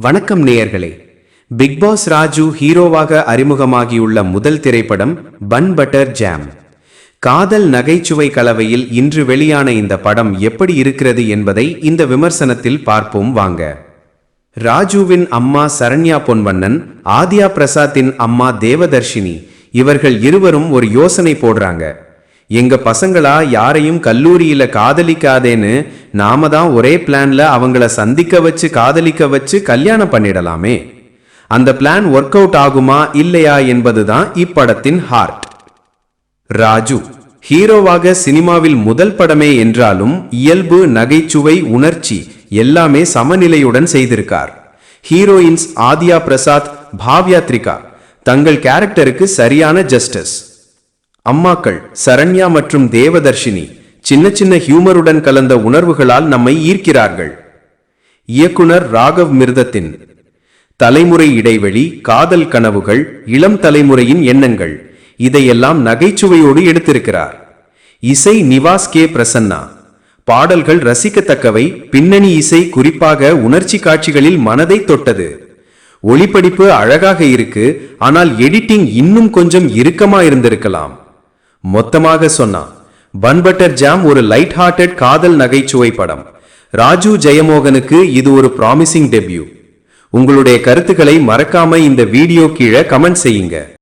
வணக்கம் நேயர்களே. Big pass Raju ஹீரோவாக அறிமுகமாகியுள்ள முதல் திரைப்படம் பன் பட்டர் ஜாம். காதல் நகைச்சுவை கலவையில் இன்று வெளியான இந்த படம் எப்படி இருக்கிறது என்பதை இந்த விமர்சனத்தில் பார்ப்போம் வாங்க. ராஜுவின் அம்மா சரண்யா பொன்வண்ணன் ஆதியா பிரசாத்தின் அம்மா தேவதர்ஷினி இவர்கள் இருவரும் ஒரு யோசனை போடுறாங்க. எங்க பசங்களா யாரையும் கல்லூரியில காதலிக்காதேன்னு நாம தான் ஒரே பிளான்ல அவங்கள சந்திக்க வச்சு காதலிக்க வச்சு கல்யாணம் பண்ணிடலாமே. அந்த பிளான் ஒர்க் அவுட் ஆகுமா இல்லையா என்பதுதான் இப்படத்தின் ஹார்ட் ராஜு ஹீரோவாக சினிமாவில் முதல் படமே என்றாலும் இயல்பு நகைச்சுவை உணர்ச்சி எல்லாமே சமநிலையுடன் செய்திருக்கார். ஹீரோயின்ஸ் ஆதியா பிரசாத் பாவ்யாத்ரிகா தங்கள் கேரக்டருக்கு சரியான ஜஸ்டிஸ் அம்மாக்கள் சரண்யா மற்றும் தேவதர்ஷினி சின்ன சின்ன ஹியூமருடன் கலந்த உணர்வுகளால் நம்மை ஈர்க்கிறார்கள். இயக்குனர் ராகவ் மிர்தத்தின் தலைமுறை இடைவெளி காதல் கனவுகள் இளம் தலைமுறையின் எண்ணங்கள் இதையெல்லாம் நகைச்சுவையோடு எடுத்திருக்கிறார். இசை நிவாஸ் கே. பிரசன்னா. பாடல்கள் ரசிக்கத்தக்கவை பின்னணி இசை குறிப்பாக உணர்ச்சி காட்சிகளில் மனதை தொட்டது. ஒளிப்படிப்பு அழகாக இருக்கு ஆனால் எடிட்டிங் இன்னும் கொஞ்சம் இறுக்கமா இருந்திருக்கலாம். மொத்தமாக சொன்னா பன் பட்டர் ஜாம் ஒரு லைட் ஹார்ட்டட் காதல் நகைச்சுவை படம். ராஜு ஜெயமோகனுக்கு இது ஒரு ப்ராமிசிங் டெபியூ உங்களுடைய கருத்துக்களை மறக்காம இந்த வீடியோ கீழே கமெண்ட் செய்யுங்க.